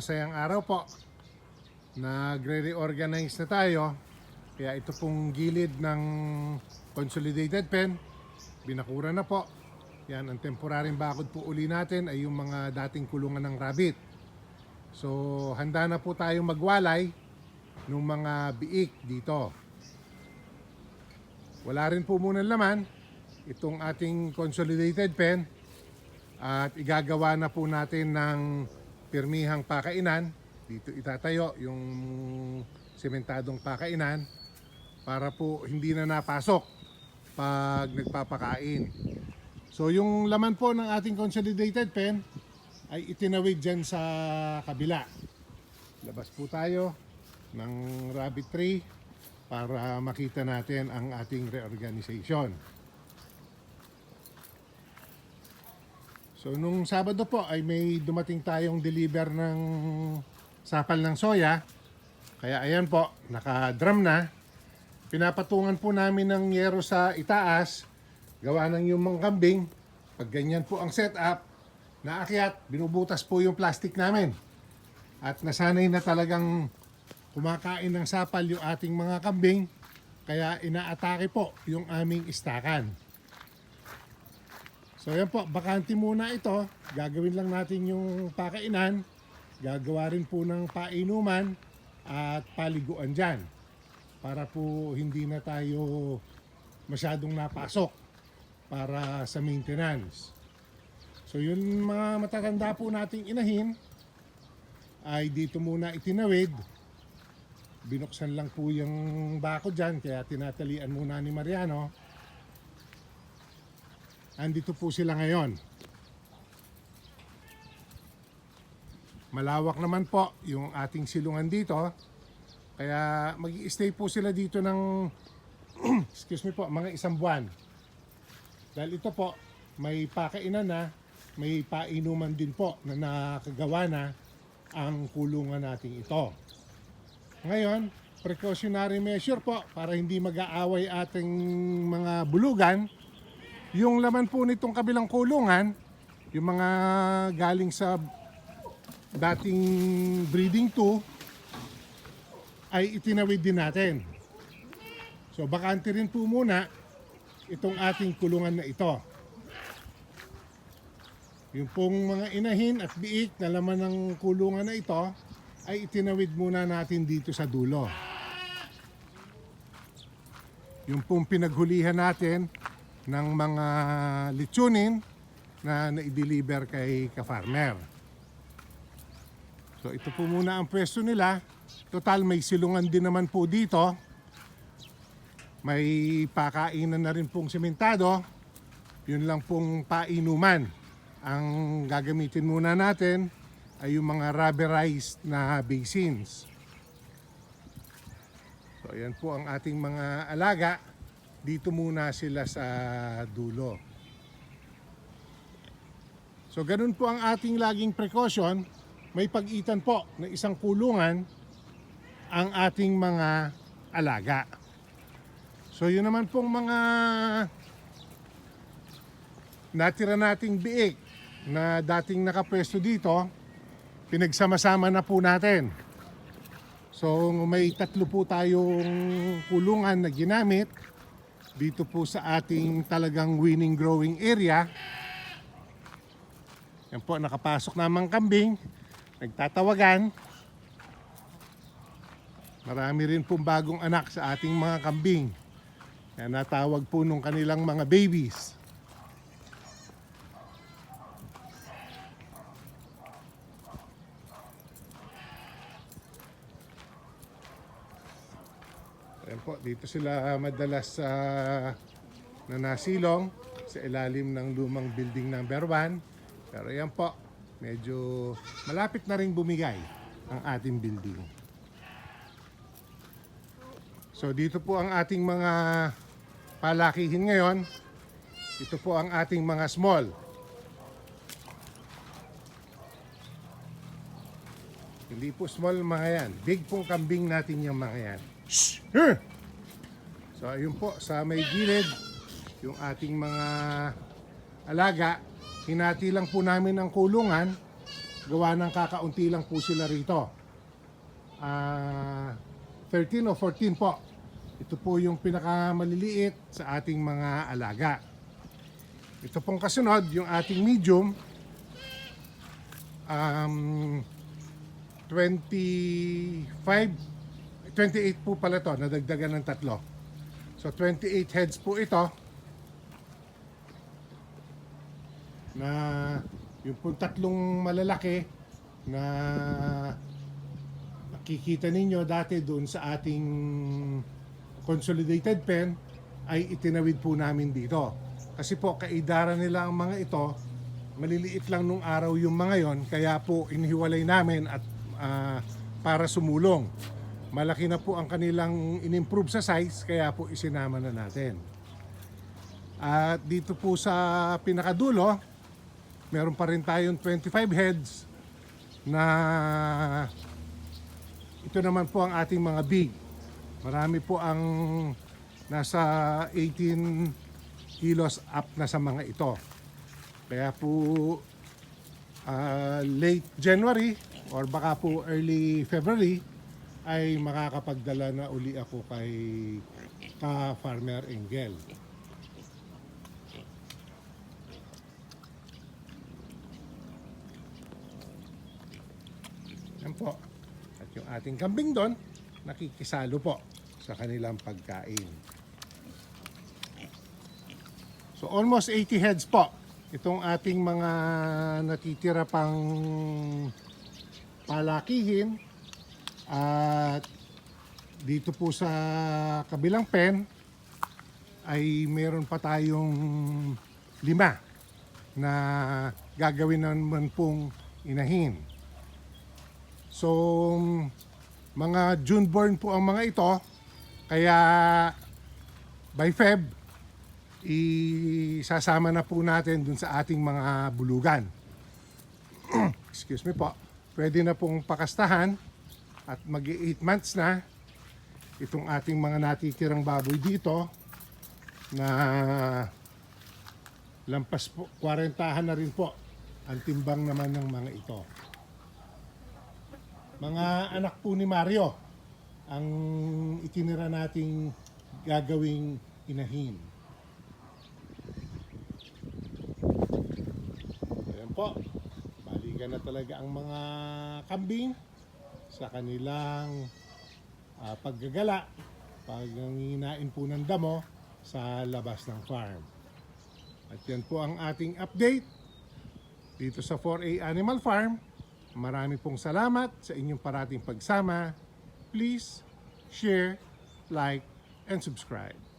masayang araw po. Nagre-reorganize na tayo. Kaya ito pong gilid ng consolidated pen, binakura na po. Yan, ang temporaryong bakod po uli natin ay yung mga dating kulungan ng rabbit. So, handa na po tayong magwalay ng mga biik dito. Wala rin po muna laman itong ating consolidated pen at igagawa na po natin ng pirmihang pakainan. Dito itatayo yung sementadong pakainan para po hindi na napasok pag nagpapakain. So yung laman po ng ating consolidated pen ay itinawid dyan sa kabila. Labas po tayo ng rabbit tree para makita natin ang ating reorganization. So nung Sabado po ay may dumating tayong deliver ng sapal ng soya. Kaya ayan po, naka-drum na. Pinapatungan po namin ng yero sa itaas. Gawa ng yung mga kambing. Pag ganyan po ang setup, naakyat, binubutas po yung plastic namin. At nasanay na talagang kumakain ng sapal yung ating mga kambing. Kaya inaatake po yung aming istakan. So yan po, bakante muna ito. Gagawin lang natin yung pakainan. Gagawa rin po ng painuman at paliguan dyan. Para po hindi na tayo masyadong napasok para sa maintenance. So yun mga matatanda po nating inahin ay dito muna itinawid. Binuksan lang po yung bako dyan kaya tinatalian muna ni Mariano. Andito po sila ngayon. Malawak naman po yung ating silungan dito. Kaya mag stay po sila dito ng excuse me po, mga isang buwan. Dahil ito po, may pakainan na, may painuman din po na nakagawa na ang kulungan nating ito. Ngayon, precautionary measure po para hindi mag-aaway ating mga bulugan yung laman po nitong kabilang kulungan, yung mga galing sa dating breeding 2, ay itinawid din natin. So bakante rin po muna itong ating kulungan na ito. Yung pong mga inahin at biik na laman ng kulungan na ito ay itinawid muna natin dito sa dulo. Yung pong pinaghulihan natin ng mga litsunin na na-deliver kay ka-farmer. So ito po muna ang pwesto nila. Total may silungan din naman po dito. May pakainan na rin pong sementado. Yun lang pong painuman. Ang gagamitin muna natin ay yung mga rubberized na basins. So ayan po ang ating mga alaga dito muna sila sa dulo. So ganun po ang ating laging precaution. May pagitan po na isang kulungan ang ating mga alaga. So yun naman pong mga natira nating biik na dating nakapwesto dito, pinagsama-sama na po natin. So may tatlo po tayong kulungan na ginamit dito po sa ating talagang winning growing area. Yan po, nakapasok namang kambing, nagtatawagan. Marami rin pong bagong anak sa ating mga kambing. Yan natawag po nung kanilang mga babies. Ayan po, dito sila madalas sa nanasilong sa ilalim ng lumang building number 1. Pero yan po, medyo malapit na rin bumigay ang ating building. So dito po ang ating mga palakihin ngayon. Ito po ang ating mga small. Hindi po small mga yan. Big pong kambing natin yung mga yan. So ayun po sa may gilid yung ating mga alaga. Hinati lang po namin ang kulungan gawa ng kakaunti lang po sila rito. Ah, 13 o 14 po. Ito po yung pinakamaliliit sa ating mga alaga. Ito pong kasunod, yung ating medium, um, 25, 28 po pala to, nadagdagan ng tatlo. So 28 heads po ito na yung pong tatlong malalaki na nakikita ninyo dati doon sa ating consolidated pen ay itinawid po namin dito. Kasi po kaidara nila ang mga ito, maliliit lang nung araw yung mga yon, kaya po inihiwalay namin at ah, para sumulong. Malaki na po ang kanilang inimprove sa size, kaya po isinama na natin. At dito po sa pinakadulo, meron pa rin tayong 25 heads na ito naman po ang ating mga big. Marami po ang nasa 18 kilos up na sa mga ito. Kaya po ah, late January or baka po early February ay makakapagdala na uli ako kay ka Farmer Engel. Yan po. At yung ating kambing doon, nakikisalo po sa kanilang pagkain. So almost 80 heads po. Itong ating mga natitira pang palakihin at dito po sa kabilang pen ay meron pa tayong lima na gagawin naman pong inahin. So, mga June born po ang mga ito. Kaya by Feb, isasama na po natin dun sa ating mga bulugan. Excuse me po. Pwede na pong pakastahan at mag 8 months na itong ating mga natitirang baboy dito na lampas po, 40 na rin po ang timbang naman ng mga ito. Mga anak po ni Mario ang itinira nating gagawing inahin. Ayan po. Balikan na talaga ang mga kambing sa kanilang ah, paggagala pag nanginginain po ng damo sa labas ng farm. At yan po ang ating update dito sa 4A Animal Farm. Marami pong salamat sa inyong parating pagsama. Please share, like, and subscribe.